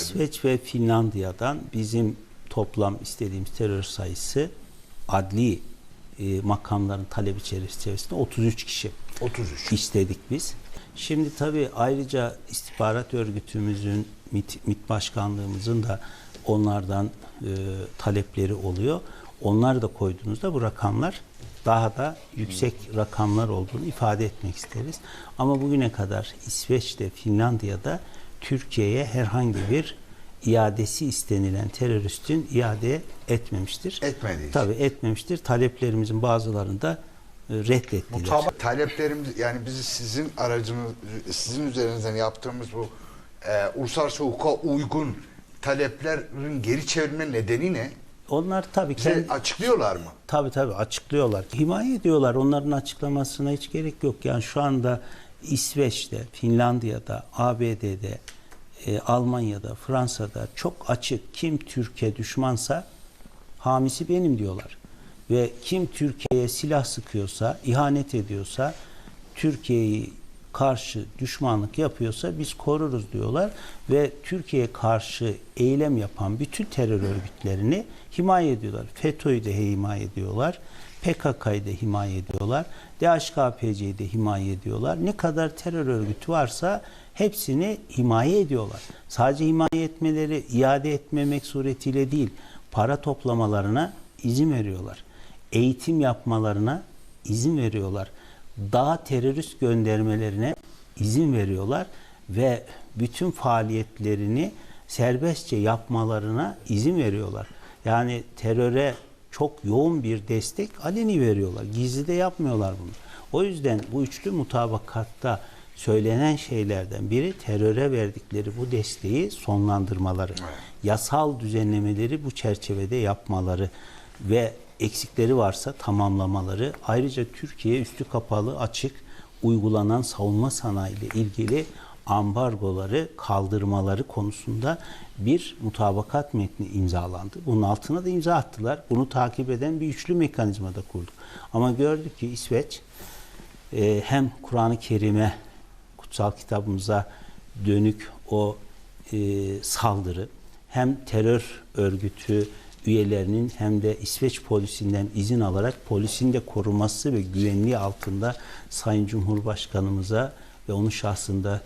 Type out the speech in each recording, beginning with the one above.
İsveç ve Finlandiya'dan bizim toplam istediğimiz terör sayısı adli e, makamların talebi içerisinde 33 kişi 33. istedik biz. Şimdi tabii ayrıca istihbarat örgütümüzün, MİT, MİT başkanlığımızın da onlardan e, talepleri oluyor. Onlar da koyduğunuzda bu rakamlar daha da yüksek rakamlar olduğunu ifade etmek isteriz. Ama bugüne kadar İsveç'te, Finlandiya'da Türkiye'ye herhangi bir iadesi istenilen teröristin iade etmemiştir. Etmedi. Tabii etmemiştir. Taleplerimizin bazılarını da e, reddettiler. Mutabak taleplerimiz yani biz sizin aracınız sizin üzerinizden yaptığımız bu e, uluslararası hukuka uygun taleplerin geri çevirme nedeni ne? Onlar tabii Bize kendi, açıklıyorlar mı? tabii tabii açıklıyorlar. Himaye ediyorlar. Onların açıklamasına hiç gerek yok. Yani şu anda İsveç'te, Finlandiya'da, ABD'de, e, Almanya'da, Fransa'da çok açık kim Türkiye düşmansa hamisi benim diyorlar. Ve kim Türkiye'ye silah sıkıyorsa, ihanet ediyorsa, Türkiye'yi karşı düşmanlık yapıyorsa biz koruruz diyorlar ve Türkiye'ye karşı eylem yapan bütün terör örgütlerini himaye ediyorlar. FETÖ'yü de himaye ediyorlar. PKK'yı da himaye ediyorlar. DHKPC'yi de himaye ediyorlar. Ne kadar terör örgütü varsa hepsini himaye ediyorlar. Sadece himaye etmeleri, iade etmemek suretiyle değil, para toplamalarına izin veriyorlar. Eğitim yapmalarına izin veriyorlar. Daha terörist göndermelerine izin veriyorlar ve bütün faaliyetlerini serbestçe yapmalarına izin veriyorlar. Yani teröre çok yoğun bir destek aleni veriyorlar. Gizli de yapmıyorlar bunu. O yüzden bu üçlü mutabakatta söylenen şeylerden biri teröre verdikleri bu desteği sonlandırmaları. Yasal düzenlemeleri bu çerçevede yapmaları ve eksikleri varsa tamamlamaları. Ayrıca Türkiye üstü kapalı açık uygulanan savunma sanayi ile ilgili ambargoları kaldırmaları konusunda bir mutabakat metni imzalandı. Bunun altına da imza attılar. Bunu takip eden bir üçlü mekanizma da kurduk. Ama gördük ki İsveç e, hem Kur'an-ı Kerim'e kutsal kitabımıza dönük o e, saldırı hem terör örgütü üyelerinin hem de İsveç polisinden izin alarak polisin de koruması ve güvenliği altında Sayın Cumhurbaşkanımıza ve onun şahsında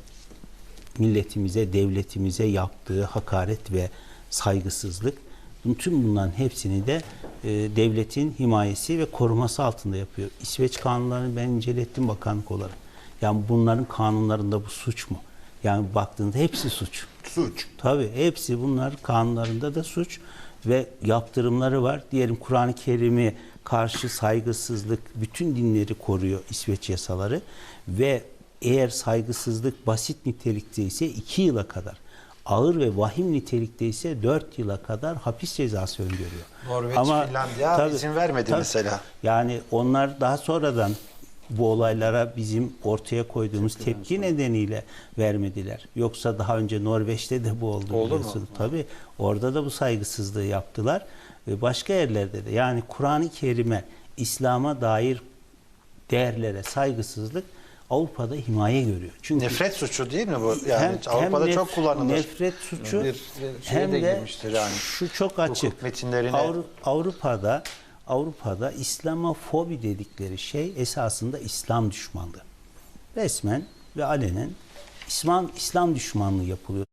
milletimize, devletimize yaptığı hakaret ve saygısızlık bütün bunların hepsini de e, devletin himayesi ve koruması altında yapıyor. İsveç kanunlarını ben incelettim bakanlık olarak. Yani bunların kanunlarında bu suç mu? Yani baktığında hepsi suç. Suç. Tabii hepsi bunlar kanunlarında da suç ve yaptırımları var. Diyelim Kur'an-ı Kerim'i karşı saygısızlık bütün dinleri koruyor İsveç yasaları ve eğer saygısızlık basit nitelikte ise 2 yıla kadar ağır ve vahim nitelikte ise 4 yıla kadar hapis cezası öngörüyor. Norveç, Finlandiya izin vermedi mesela. Yani onlar daha sonradan bu olaylara bizim ortaya koyduğumuz tepki nedeniyle vermediler. Yoksa daha önce Norveç'te de bu oldu, Oldu mu? biliyorsun. Tabii orada da bu saygısızlığı yaptılar. Ve başka yerlerde de yani Kur'an-ı Kerim'e, İslam'a dair değerlere saygısızlık Avrupa'da himaye görüyor. Çünkü Nefret suçu değil mi bu? Yani Avrupa'da nef- çok kullanılır. Nefret suçu Bir hem de yani. şu çok açık. metinlerine- Avru- Avrupa'da Avrupa'da İslamofobi dedikleri şey esasında İslam düşmanlığı. Resmen ve alenen İslam İslam düşmanlığı yapılıyor.